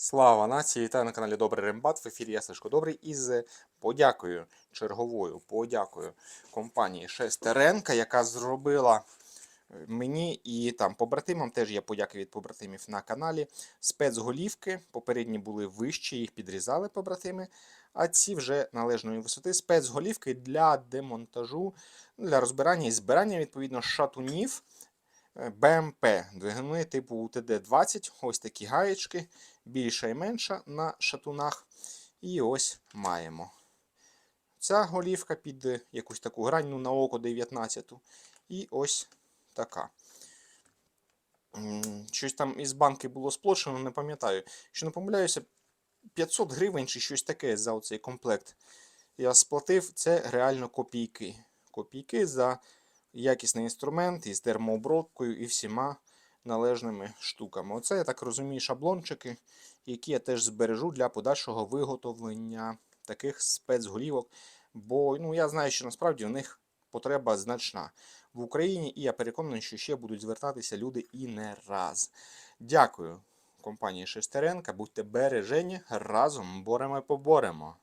Слава нації! Вітаю на каналі Добрий Рембат. В ефірі я Сашко Добрий із подякою черговою подякою компанії Шестеренка, яка зробила е, мені і там побратимам. Теж є подяки від побратимів на каналі. Спецголівки. Попередні були вищі, їх підрізали побратими. А ці вже належної висоти. Спецголівки для демонтажу, для розбирання і збирання відповідно шатунів. БМП двигуни типу УТД-20, ось такі гаєчки, більша і менша на шатунах. І ось маємо. Ця голівка під якусь таку грань, ну на око 19. І ось така. Щось там із банки було сплочено, не пам'ятаю. Якщо не помиляюся, 500 гривень чи щось таке за оцей комплект. Я сплатив, це реально копійки. Копійки за якісний інструмент із термообробкою і всіма належними штуками. Оце, я так розумію, шаблончики, які я теж збережу для подальшого виготовлення таких спецголівок. Бо ну, я знаю, що насправді в них потреба значна в Україні, і я переконаний, що ще будуть звертатися люди і не раз. Дякую компанії Шестеренка. Будьте бережені, разом боремо і поборемо.